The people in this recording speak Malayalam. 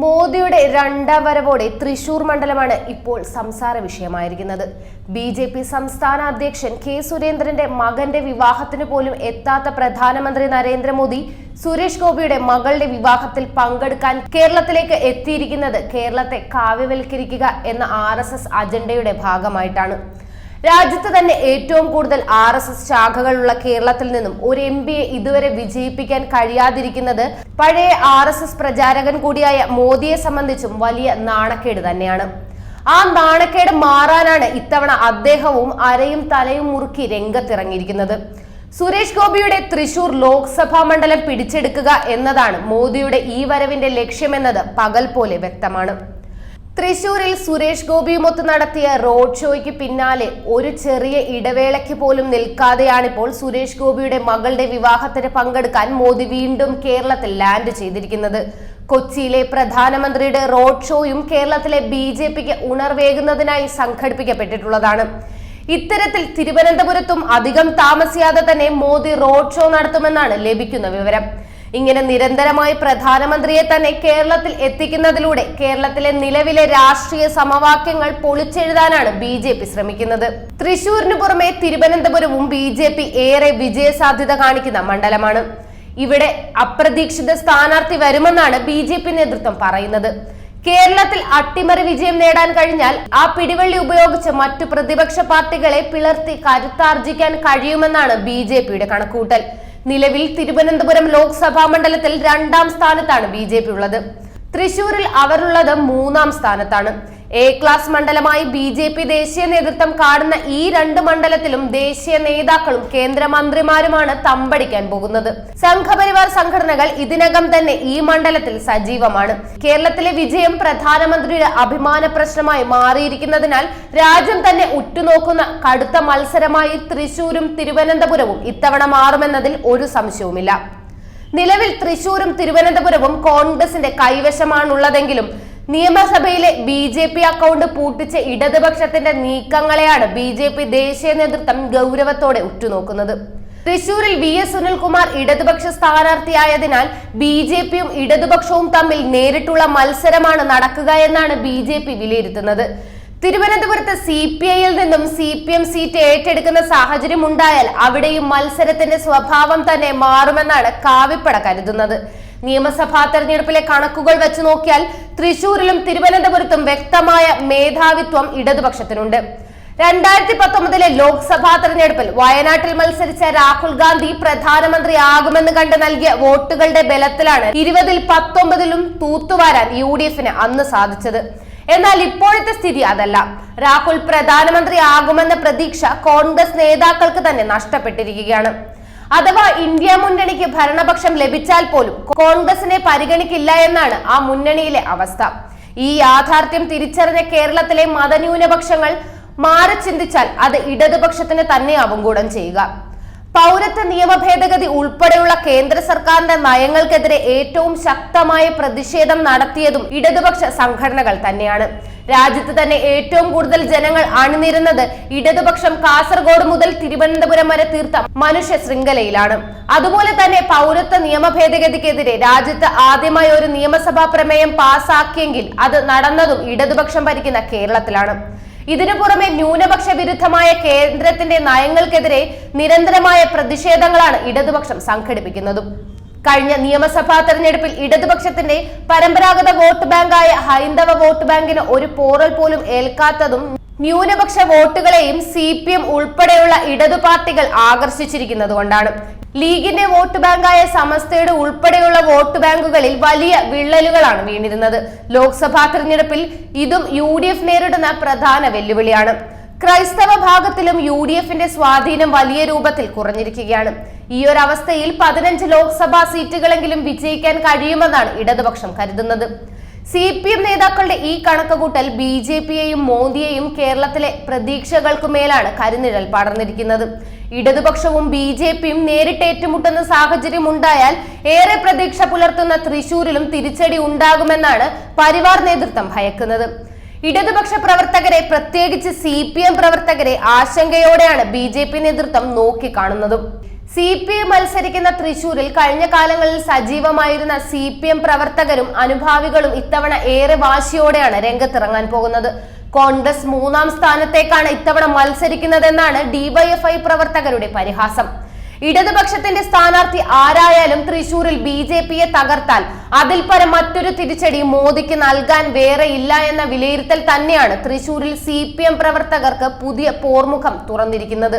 മോദിയുടെ രണ്ടാം വരവോടെ തൃശൂർ മണ്ഡലമാണ് ഇപ്പോൾ സംസാര വിഷയമായിരിക്കുന്നത്. ബി ജെ പി സംസ്ഥാന അധ്യക്ഷൻ കെ സുരേന്ദ്രന്റെ മകന്റെ വിവാഹത്തിന് പോലും എത്താത്ത പ്രധാനമന്ത്രി നരേന്ദ്രമോദി സുരേഷ് ഗോപിയുടെ മകളുടെ വിവാഹത്തിൽ പങ്കെടുക്കാൻ കേരളത്തിലേക്ക് എത്തിയിരിക്കുന്നത് കേരളത്തെ കാവ്യവൽക്കരിക്കുക എന്ന ആർ അജണ്ടയുടെ ഭാഗമായിട്ടാണ്. രാജ്യത്ത് തന്നെ ഏറ്റവും കൂടുതൽ ആർ എസ് എസ് ശാഖകളുള്ള കേരളത്തിൽ നിന്നും ഒരു എം പിയെ ഇതുവരെ വിജയിപ്പിക്കാൻ കഴിയാതിരിക്കുന്നത് പഴയ ആർ എസ് എസ് പ്രചാരകൻ കൂടിയായ മോദിയെ സംബന്ധിച്ചും വലിയ നാണക്കേട് തന്നെയാണ്. ആ നാണക്കേട് മാറാനാണ് ഇത്തവണ അദ്ദേഹവും അരയും തലയും മുറുക്കി രംഗത്തിറങ്ങിയിരിക്കുന്നത്. സുരേഷ് ഗോപിയുടെ തൃശൂർ ലോക്സഭാ മണ്ഡലം പിടിച്ചെടുക്കുക എന്നതാണ് മോദിയുടെ ഈ വരവിന്റെ ലക്ഷ്യമെന്നത് പകൽ പോലെ വ്യക്തമാണ്. തൃശൂരിൽ സുരേഷ് ഗോപിയുമൊത്ത് നടത്തിയ റോഡ് ഷോയ്ക്ക് പിന്നാലെ ഒരു ചെറിയ ഇടവേളയ്ക്ക് പോലും നിൽക്കാതെയാണിപ്പോൾ സുരേഷ് ഗോപിയുടെ മകളുടെ വിവാഹത്തിന് പങ്കെടുക്കാൻ മോദി വീണ്ടും കേരളത്തിൽ ലാൻഡ് ചെയ്തിരിക്കുന്നത്. കൊച്ചിയിലെ പ്രധാനമന്ത്രിയുടെ റോഡ് ഷോയും കേരളത്തിലെ ബി ജെ പിക്ക് ഉണർവേകുന്നതിനായി സംഘടിപ്പിക്കപ്പെട്ടിട്ടുള്ളതാണ്. ഇത്തരത്തിൽ തിരുവനന്തപുരത്തും അധികം താമസിയാതെ തന്നെ മോദി റോഡ് ഷോ നടത്തുമെന്നാണ് ലഭിക്കുന്ന വിവരം. ഇങ്ങനെ നിരന്തരമായി പ്രധാനമന്ത്രിയെ തന്നെ കേരളത്തിൽ എത്തിക്കുന്നതിലൂടെ കേരളത്തിലെ നിലവിലെ രാഷ്ട്രീയ സമവാക്യങ്ങൾ പൊളിച്ചെഴുതാനാണ് ബി ജെ പി ശ്രമിക്കുന്നത്. തൃശൂരിനു പുറമെ തിരുവനന്തപുരവും ബി ജെ പി ഏറെ വിജയസാധ്യത കാണിക്കുന്ന മണ്ഡലമാണ്. ഇവിടെ അപ്രതീക്ഷിത സ്ഥാനാർത്ഥി വരുമെന്നാണ് ബി ജെ പി നേതൃത്വം പറയുന്നത്. കേരളത്തിൽ അട്ടിമറി വിജയം നേടാൻ കഴിഞ്ഞാൽ ആ പിടിവള്ളി ഉപയോഗിച്ച് മറ്റു പ്രതിപക്ഷ പാർട്ടികളെ പിളർത്തി കരുത്താർജിക്കാൻ കഴിയുമെന്നാണ് ബി ജെ പിയുടെ കണക്കൂട്ടൽ നിലവിൽ തിരുവനന്തപുരം ലോക്സഭാ മണ്ഡലത്തിൽ രണ്ടാം സ്ഥാനത്താണ് ബി ഉള്ളത്. തൃശൂരിൽ അവരുള്ളത് മൂന്നാം സ്ഥാനത്താണ്. എ ക്ലാസ് മണ്ഡലമായി ബി ജെ പി ദേശീയ നേതൃത്വം കാണുന്ന ഈ രണ്ട് മണ്ഡലത്തിലും ദേശീയ നേതാക്കളും കേന്ദ്രമന്ത്രിമാരുമാണ് തമ്പടിക്കാൻ പോകുന്നത്. സംഘപരിവാർ സംഘടനകൾ ഇതിനകം തന്നെ ഈ മണ്ഡലത്തിൽ സജീവമാണ്. കേരളത്തിലെ വിജയം പ്രധാനമന്ത്രിയുടെ അഭിമാന പ്രശ്നമായി മാറിയിരിക്കുന്നതിനാൽ രാജ്യം തന്നെ ഉറ്റുനോക്കുന്ന കടുത്ത മത്സരമായി തൃശൂരും തിരുവനന്തപുരവും ഇത്തവണ മാറുമെന്നതിൽ ഒരു സംശയവുമില്ല. നിലവിൽ തൃശൂരും തിരുവനന്തപുരവും കോൺഗ്രസിന്റെ കൈവശമാണുള്ളതെങ്കിലും നിയമസഭയിലെ ബി ജെ പി അക്കൗണ്ട് പൂട്ടിച്ച ഇടതുപക്ഷത്തിന്റെ നീക്കങ്ങളെയാണ് ബി ജെ പി ദേശീയ നേതൃത്വം ഗൗരവത്തോടെ ഉറ്റുനോക്കുന്നത്. തൃശൂരിൽ വി എസ് സുനിൽകുമാർ ഇടതുപക്ഷ സ്ഥാനാർത്ഥിയായതിനാൽ ബി ജെ പിയും ഇടതുപക്ഷവും തമ്മിൽ നേരിട്ടുള്ള മത്സരമാണ് നടക്കുക എന്നാണ് ബി ജെ പി വിലയിരുത്തുന്നത്. തിരുവനന്തപുരത്ത് സി പി ഐയിൽ നിന്നും സി പി എം സീറ്റ് ഏറ്റെടുക്കുന്ന സാഹചര്യം ഉണ്ടായാൽ അവിടെയും മത്സരത്തിന്റെ സ്വഭാവം തന്നെ മാറുമെന്നാണ് കാവിപ്പട കരുതുന്നത്. നിയമസഭാ തെരഞ്ഞെടുപ്പിലെ കണക്കുകൾ വെച്ച് നോക്കിയാൽ തൃശൂരിലും തിരുവനന്തപുരത്തും വ്യക്തമായ മേധാവിത്വം ഇടതുപക്ഷത്തിനുണ്ട്. രണ്ടായിരത്തി പത്തൊമ്പതിലെ ലോക്സഭാ തെരഞ്ഞെടുപ്പിൽ വയനാട്ടിൽ മത്സരിച്ച രാഹുൽ ഗാന്ധി പ്രധാനമന്ത്രിയാകുമെന്ന് കണ്ട് നൽകിയ വോട്ടുകളുടെ ബലത്തിലാണ് ഇരുപതിൽ പത്തൊമ്പതിലും തൂത്തുവാരാൻ യു അന്ന് സാധിച്ചത്. എന്നാൽ ഇപ്പോഴത്തെ സ്ഥിതി അതല്ല. രാഹുൽ പ്രധാനമന്ത്രി ആകുമെന്ന പ്രതീക്ഷ കോൺഗ്രസ് നേതാക്കൾക്ക് തന്നെ നഷ്ടപ്പെട്ടിരിക്കുകയാണ്. അഥവാ ഇന്ത്യ മുന്നണിക്ക് ഭരണപക്ഷം ലഭിച്ചാൽ പോലും കോൺഗ്രസിനെ പരിഗണിക്കില്ല എന്നാണ് ആ മുന്നണിയിലെ അവസ്ഥ. ഈ യാഥാർത്ഥ്യം തിരിച്ചറിഞ്ഞ കേരളത്തിലെ മതന്യൂനപക്ഷങ്ങൾ മാറി ചിന്തിച്ചാൽ അത് ഇടതുപക്ഷത്തിന് തന്നെ ഗുണം ചെയ്യുക. പൗരത്വ നിയമ ഭേദഗതി ഉൾപ്പെടെയുള്ള കേന്ദ്ര സർക്കാരിന്റെ നയങ്ങൾക്കെതിരെ ഏറ്റവും ശക്തമായ പ്രതിഷേധം നടത്തിയതും ഇടതുപക്ഷ സംഘടനകൾ തന്നെയാണ്. രാജ്യത്ത് തന്നെ ഏറ്റവും കൂടുതൽ ജനങ്ങൾ അണിനിരുന്നത് ഇടതുപക്ഷം കാസർഗോഡ് മുതൽ തിരുവനന്തപുരം വരെ തീർത്ത മനുഷ്യ ശൃംഖലയിലാണ്. അതുപോലെ തന്നെ പൗരത്വ നിയമ ഭേദഗതിക്കെതിരെ രാജ്യത്ത് ആദ്യമായി ഒരു നിയമസഭാ പ്രമേയം പാസാക്കിയെങ്കിൽ അത് നടന്നതും ഇടതുപക്ഷം ഭരിക്കുന്ന കേരളത്തിലാണ്. ഇതിനു പുറമെ ന്യൂനപക്ഷ വിരുദ്ധമായ കേന്ദ്രത്തിന്റെ നയങ്ങൾക്കെതിരെ നിരന്തരമായ പ്രതിഷേധങ്ങളാണ് ഇടതുപക്ഷം സംഘടിപ്പിക്കുന്നതും. കഴിഞ്ഞ നിയമസഭാ തെരഞ്ഞെടുപ്പിൽ ഇടതുപക്ഷത്തിന്റെ പരമ്പരാഗത വോട്ട് ബാങ്കായ ഹൈന്ദവ വോട്ട് ബാങ്കിന് ഒരു പോറൽ പോലും ഏൽക്കാത്തതും ന്യൂനപക്ഷ വോട്ടുകളെയും സി പി എം ഉൾപ്പെടെയുള്ള ഇടതു പാർട്ടികൾ ആകർഷിച്ചിരിക്കുന്നതുകൊണ്ടാണ് ലീഗിന്റെ വോട്ട് ബാങ്കായ സമസ്തയുടെ ഉൾപ്പെടെയുള്ള വോട്ട് ബാങ്കുകളിൽ വലിയ വിള്ളലുകളാണ് വീണിരുന്നത്. ലോക്സഭാ തെരഞ്ഞെടുപ്പിൽ ഇതും യു ഡി എഫ് നേരിടുന്ന പ്രധാന വെല്ലുവിളിയാണ്. ക്രൈസ്തവ ഭാഗത്തിലും യു ഡി എഫിന്റെ സ്വാധീനം വലിയ രൂപത്തിൽ കുറഞ്ഞിരിക്കുകയാണ്. ഈ ഒരു അവസ്ഥയിൽ പതിനഞ്ച് ലോക്സഭാ സീറ്റുകളെങ്കിലും വിജയിക്കാൻ കഴിയുമെന്നാണ് ഇടതുപക്ഷം കരുതുന്നത്. സി പി എം നേതാക്കളുടെ ഈ കണക്കുകൂട്ടൽ ബി ജെ പിയെയും മോദിയെയും കേരളത്തിലെ പ്രതീക്ഷകൾക്കു മേലാണ് കരുനിഴൽ പടർന്നിരിക്കുന്നത്. ഇടതുപക്ഷവും ബി ജെ പിയും നേരിട്ട് ഏറ്റുമുട്ടുന്ന സാഹചര്യം ഉണ്ടായാൽ ഏറെ പ്രതീക്ഷ പുലർത്തുന്ന തൃശൂരിലും തിരിച്ചടി ഉണ്ടാകുമെന്നാണ് പരിവാർ നേതൃത്വം ഭയക്കുന്നത്. ഇടതുപക്ഷ പ്രവർത്തകരെ പ്രത്യേകിച്ച് സി പി എം പ്രവർത്തകരെ ആശങ്കയോടെയാണ് ബി ജെ പി നേതൃത്വം നോക്കിക്കാണുന്നതും. സി പി എം മത്സരിക്കുന്ന തൃശൂരിൽ കഴിഞ്ഞ കാലങ്ങളിൽ സജീവമായിരുന്ന സി പി എം പ്രവർത്തകരും അനുഭാവികളും ഇത്തവണ ഏറെ വാശിയോടെയാണ് രംഗത്തിറങ്ങാൻ പോകുന്നത്. കോൺഗ്രസ് മൂന്നാം സ്ഥാനത്തേക്കാണ് ഇത്തവണ മത്സരിക്കുന്നതെന്നാണ് ഡിവൈഎഫ്ഐ പ്രവർത്തകരുടെ പരിഹാസം. ഇടതുപക്ഷത്തിന്റെ സ്ഥാനാർത്ഥി ആരായാലും തൃശൂരിൽ ബി ജെ പിയെ തകർത്താൽ അതിൽ പരം മറ്റൊരു തിരിച്ചടി മോദിക്ക് നൽകാൻ വേറെ ഇല്ല എന്ന വിലയിരുത്തൽ തന്നെയാണ് തൃശൂരിൽ സി പ്രവർത്തകർക്ക് പുതിയ പോർമുഖം തുറന്നിരിക്കുന്നത്.